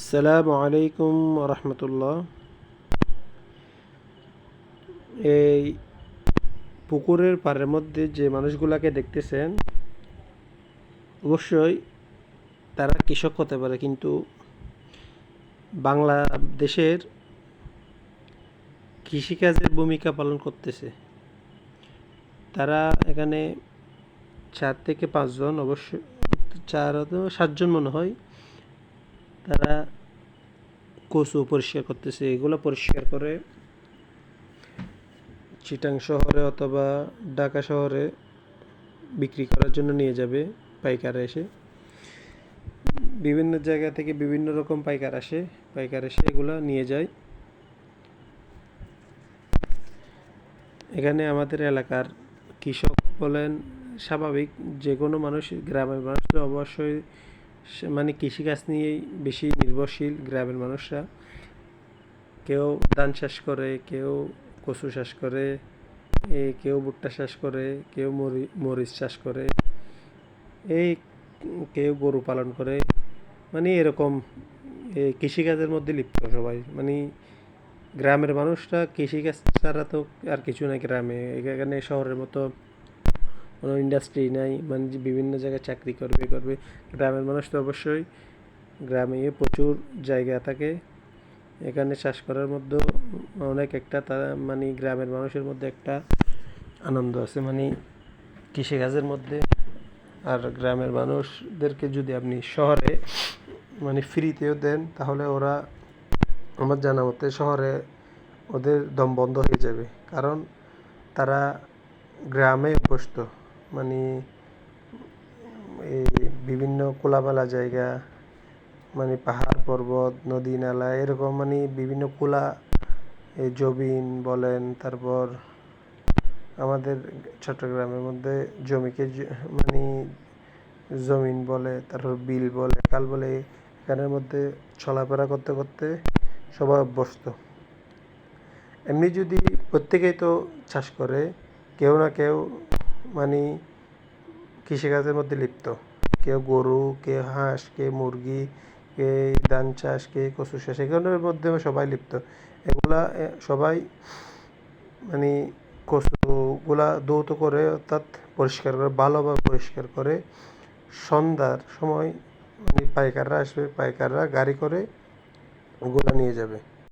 আসসালামু আলাইকুম রহমতুল্লাহ এই পুকুরের পাড়ের মধ্যে যে মানুষগুলাকে দেখতেছেন, অবশ্যই তারা কৃষক হতে পারে, কিন্তু বাংলাদেশের কৃষিকাজের ভূমিকা পালন করতেছে। তারা এখানে চার থেকে পাঁচজন, অবশ্য চার সাতজন মনে হয় তারা কচু পরিষ্কার করতেছে, এগুলো পরিষ্কার করে চিটাং শহরে অথবা ঢাকা শহরে বিক্রি করার জন্য নিয়ে যাবে পাইকার এসে। বিভিন্ন জায়গা থেকে বিভিন্ন রকম পাইকার আসে, পাইকার এসে এগুলো নিয়ে যায়। এখানে আমাদের এলাকার কৃষক বলেন, স্বাভাবিক যে কোনো মানুষ, গ্রামের মানুষ অবশ্যই মানে কৃষিকাজ নিয়েই বেশি নির্ভরশীল গ্রামের মানুষরা। কেউ ধান চাষ করে, কেউ কচু চাষ করে কেউ ভুট্টা চাষ করে, কেউ মরি, মরিচ চাষ করে এই কেউ গরু পালন করে। মানে এরকম কৃষিকাজের মধ্যে লিপ্ত সবাই। মানে গ্রামের মানুষরা কৃষিকাজ ছাড়া তো আর কিছু নাই গ্রামে। এখানে শহরের মতো কোনো ইন্ডাস্ট্রি নাই মানে যে বিভিন্ন জায়গায় চাকরি করবে করবে। গ্রামের মানুষ তো অবশ্যই, গ্রামে প্রচুর জায়গা থাকে। এখানে চাষ করার মধ্যেও অনেক একটা তারা মানে গ্রামের মানুষের মধ্যে একটা আনন্দ আছে। মানে কৃষিকাজের মধ্যে আর গ্রামের মানুষদেরকে যদি আপনি শহরে মানে ফ্রিতেও দেন, তাহলে ওরা, আমার জানা মতে শহরে ওদের দম বন্ধ হয়ে যাবে। কারণ তারা গ্রামে অভ্যস্ত। মানে এই বিভিন্ন খোলামেলা জায়গা মানে পাহাড় পর্বত, নদী, নালা, এরকম মানে বিভিন্ন খোলা এই জবিন বলেন, তারপর আমাদের চট্টগ্রামের মধ্যে জমিকে মানে জমিন বলে, তারপর বিল বলে কাল বলে, এখানের মধ্যে চলাফেরা করতে করতে সবাই অভ্যস্ত। এমনি যদি প্রত্যেকেই তো চাষ করে, কেউ না কেউ মানে কৃষিকাজের মধ্যে লিপ্ত। কেউ গরু, কেউ হাঁস কে মুরগি কে ধান চাষ কে কচু চাষ, এগুলোর মধ্যে সবাই লিপ্ত। এগুলা সবাই মানে কচুগুলা দৌত করে অর্থাৎ পরিষ্কার করে, ভালোভাবে পরিষ্কার করে সন্ধ্যার সময় মানে পাইকাররা আসবে, পাইকাররা গাড়ি করে ওগুলা নিয়ে যাবে।